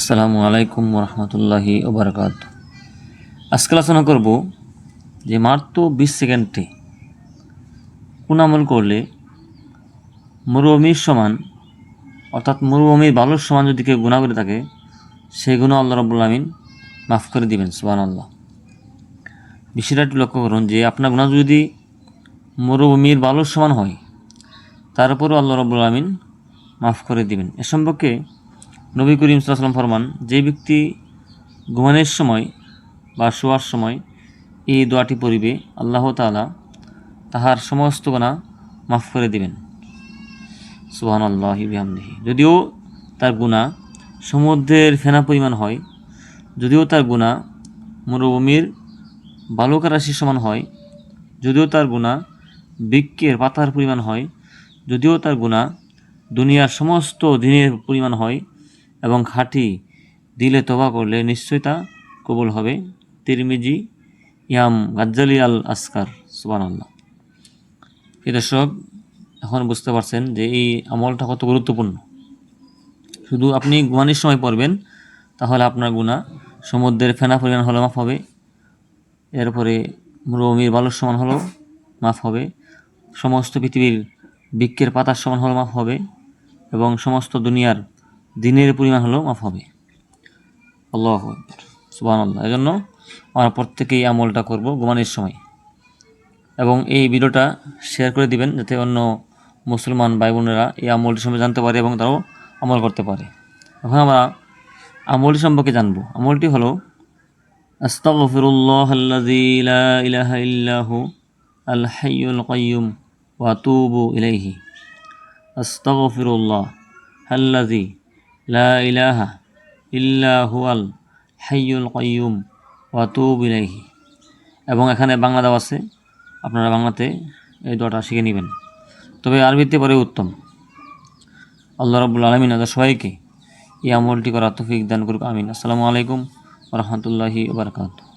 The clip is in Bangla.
আসসালামু আলাইকুম রহমতুল্লাহি ওবরাকাত। আজকে আলোচনা করব যে মাত্র বিশ সেকেন্ডে কোন আমল করলে মরুভূমির সমান, অর্থাৎ মরুভূমির বালুর সমান যদি কেউ গুণা করে থাকে, সেই গুণ আল্লাহ রব্বুল আমিন মাফ করে দিবেন সুবান আল্লাহ বিষয়টা একটু লক্ষ্য করুন যে আপনার গুণা যদি মরুভূমির বালুর সমান হয় তারপরও আল্লাহ রব্বুল আমিন মাফ করে দিবেন। এ সম্পর্কে নবী করিম সাল্লাম ফরমান, যে ব্যক্তি ঘুমানোর সময় বা শোয়ার সময় এই দোয়াটি পড়িবে, আল্লাহ তাআলা তাহার সমস্ত গোনা মাফ করে দিবেন। সুহান আল্লাহ যদিও তার গুণা সমুদ্রের ফেনা পরিমাণ হয়, যদিও তার গুণা মরুভূমির বালুকা রাশির সমান হয়, যদিও তার গুণা বৃক্ষের পাতার পরিমাণ হয়, যদিও তার গুণা দুনিয়ার সমস্ত দিনের পরিমাণ হয় এবং খাঁটি দিলে তবা করলে নিশ্চয়ই তা কবুল হবে। তিরমিজি, ইয়াম গাজ্জালি আল আসকার সুবান আল্লাহ দর্শক, এখন বুঝতে পারছেন যে এই আমলটা কত গুরুত্বপূর্ণ। শুধু আপনি গুমানির সময় পড়বেন, তাহলে আপনার গুণা সমুদ্রের ফেনা পরিমাণ হলে মাফ হবে, এরপরে মরুভূমির বালুর সমান হলেও মাফ হবে, সমস্ত পৃথিবীর বৃক্ষের পাতার সমান হলেও মাফ হবে, এবং সমস্ত দুনিয়ার দিনের পরিমাণ হলেও মাফ হবে। আল্লাহ সুবাহ আল্লাহ এই জন্য আমরা প্রত্যেকেই আমলটা করব ঘুমানির সময়। এবং এই ভিডিওটা শেয়ার করে দিবেন যাতে অন্য মুসলমান ভাই বোনেরা এই আমলটি সম্পর্কে জানতে পারে এবং তারাও আমল করতে পারে। এখন আমরা আমলটি সম্পর্কে জানব। আমলটি হলো আস্তাগফিরুল্লাহ আল্লাযী কাইয়ুম ওয়া লা ইলাহা ইল্লা হুয়াল হাইয়ুল কাইয়ুম ওয়া ইলাইহি। এবং এখানে বাংলা দেওয়া আছে, আপনারা বাংলাতে এই দোয়াটা শিখে নেবেন। তবে আরবিতে পরে উত্তম। আল্লাহ রবুল আলমিন আদার সবাইকে এই আমলটি করা তফিক দান করুক, আমিন। আসসালামু আলাইকুম রহমতুল্লাহি বারকাত